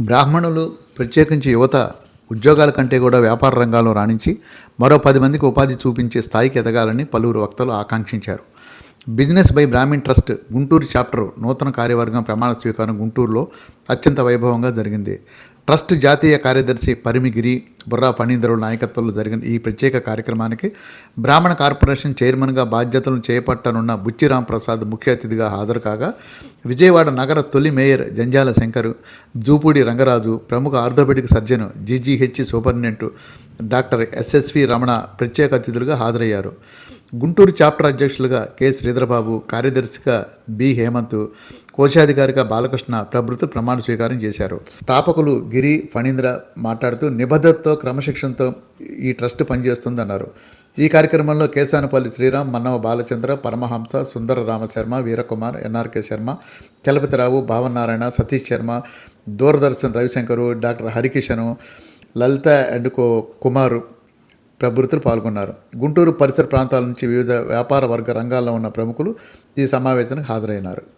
బ్రాహ్మణులు ప్రత్యేకించి యువత ఉద్యోగాల కంటే కూడా వ్యాపార రంగాల్లో రాణించి మరో పది మందికి ఉపాధి చూపించే స్థాయికి ఎదగాలని పలువురు వక్తలు ఆకాంక్షించారు. Business by Brahmin trust Guntur chapter నూతన కార్యవర్గం ప్రమాణ స్వీకారం గుంటూరులో అత్యంత వైభవంగా జరిగింది. ట్రస్ట్ జాతీయ కార్యదర్శి పరిమిగిరి బుర్రా ఫణీందరుల నాయకత్వంలో జరిగిన ఈ ప్రత్యేక కార్యక్రమానికి బ్రాహ్మణ కార్పొరేషన్ చైర్మన్గా బాధ్యతలను చేపట్టనున్న బుచ్చిరాం ప్రసాద్ ముఖ్య అతిథిగా హాజరు కాగా విజయవాడ నగర తొలి మేయర్ జంజాల శంకరు జూపూడి రంగరాజు ప్రముఖ orthopaedic surgeon GGH superintendent doctor SSV Ramana ప్రత్యేక అతిథులుగా హాజరయ్యారు. గుంటూరు చాప్టర్ అధ్యక్షులుగా కె శ్రీధరబాబు కార్యదర్శిగా బి హేమంత్ కోశాధికారిగా బాలకృష్ణ ప్రభుత్వ ప్రమాణ స్వీకారం చేశారు. స్థాపకులు గిరి ఫణీంద్ర మాట్లాడుతూ నిబద్ధతతో క్రమశిక్షణతో ఈ ట్రస్ట్ పనిచేస్తుందన్నారు. ఈ కార్యక్రమంలో Kesanapalli Sriram Mannava Balachandra Paramahamsa Sundara Ramasharma Veerakumar NRK Sharma Chalapathirao Bhavanarayana Satish Sharma Doordarshan Ravishankar doctor Harikishan Lalitha and co Kumar ప్రభృతులు పాల్గొన్నారు. గుంటూరు పరిసర ప్రాంతాల నుంచి వివిధ వ్యాపార వర్గ రంగాల్లో ఉన్న ప్రముఖులు ఈ సమావేశానికి హాజరైనారు.